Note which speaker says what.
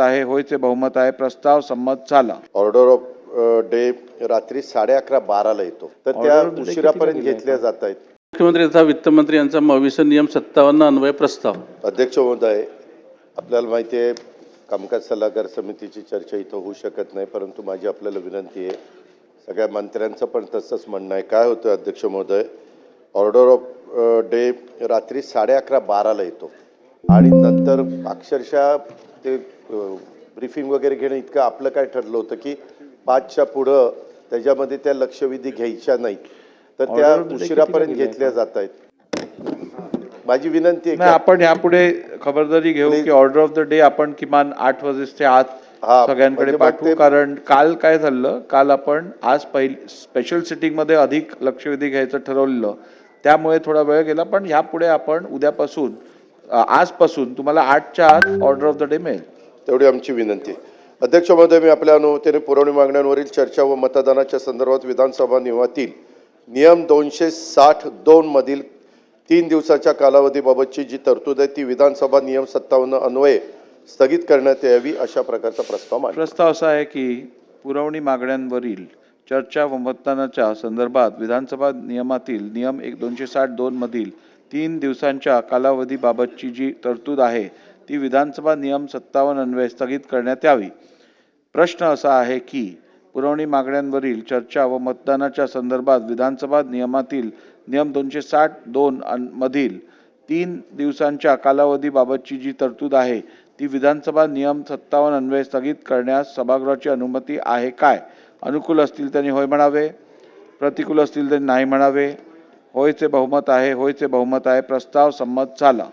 Speaker 1: आहे होयचे बहुमत आहे. प्रस्ताव संमत झाला.
Speaker 2: ऑर्डर ऑफ डे रात्री साडे अकरा बाराला येतो. तर त्या
Speaker 1: Order of the day
Speaker 2: उशिरापर्यंत घेतल्या जात आहेत
Speaker 3: मुख्यमंत्री तथा वित्तमंत्री यांचा मविसन नियम सत्तावन्न अन्वय प्रस्ताव.
Speaker 2: अध्यक्ष महोदय आपल्याला माहिती आहे कामकाज सल्लागार समितीची चर्चा इथं होऊ शकत नाही परंतु माझी आपल्याला विनंती आहे सगळ्या मंत्र्यांचं पण तसंच म्हणणं आहे. काय होतं अध्यक्ष महोदय ऑर्डर ऑफ डे रात्री साडे अकरा बाराला येतो. आणि नंतर अक्षरशः ते ब्रीफिंग वगैरे घेणं इतकं आपलं काय ठरलं होतं की पाचच्या पुढं त्याच्यामध्ये त्या लक्षवेधी घ्यायच्या नाहीत. तर त्या उशिरापर्यंत घेतल्या जात आहेत माझी विनंती आहे की
Speaker 1: आपण यापुढे खबरदारी घेऊ. की ऑर्डर ऑफ द डे आपण किमान आठ वाजेच्या आत सगळ्यांकडे
Speaker 2: म्हणजे
Speaker 1: पाठवू. कारण काल काय झालं? काल आपण आज पहिली स्पेशल सिटिंगमध्ये अधिक लक्षवेधी घ्यायचं ठरवलेलं. त्यामुळे थोडा वेळ गेला पण यापुढे आपण उद्यापासून आजपासून तुम्हाला आठच्या आत ऑर्डर ऑफ द डे मिळेल
Speaker 2: तेवढी आमची विनंती आहे. अध्यक्ष महोदय मी आपल्या अनुमतीने पुरवणी मागण्यांवरील चर्चा व मतदानाच्या संदर्भात विधानसभा नियमातील नियम दोनशे साठ दोन मधील तीन दिवसाच्या कालावधीबाबतची जी तरतूद आहे ती विधानसभा नियम सत्तावन्न अन्वये स्थगित करण्यात यावी अशा प्रकारचा प्रस्ताव
Speaker 1: प्रस्ताव असा आहे की पुरवणी मागण्यांवरील चर्चा व मतदानाच्या संदर्भात विधानसभा नियमातील नियम एक दोनशे साठ दोन मधील तीन दिवसांच्या कालावधीबाबतची जी तरतूद आहे ती विधानसभा नियम सत्तावन्न अन्वये स्थगित करण्यात यावी. प्रश्न असा आहे की पुरवणी मागण्यांवरील चर्चा व मतदानाच्या संदर्भात विधानसभा नियमातील नियम दोनशे साठ दोन मधील तीन दिवसांच्या कालावधीबाबतची जी तरतूद आहे ती विधानसभा नियम सत्तावन्न अन्वये स्थगित करण्यास सभागृहाची अनुमती आहे काय? अनुकूल असतील त्यांनी होय म्हणावे? प्रतिकूल असतील त्यांनी नाही म्हणावे? होयचे बहुमत आहे होयचे बहुमत आहे प्रस्ताव संमत झाला.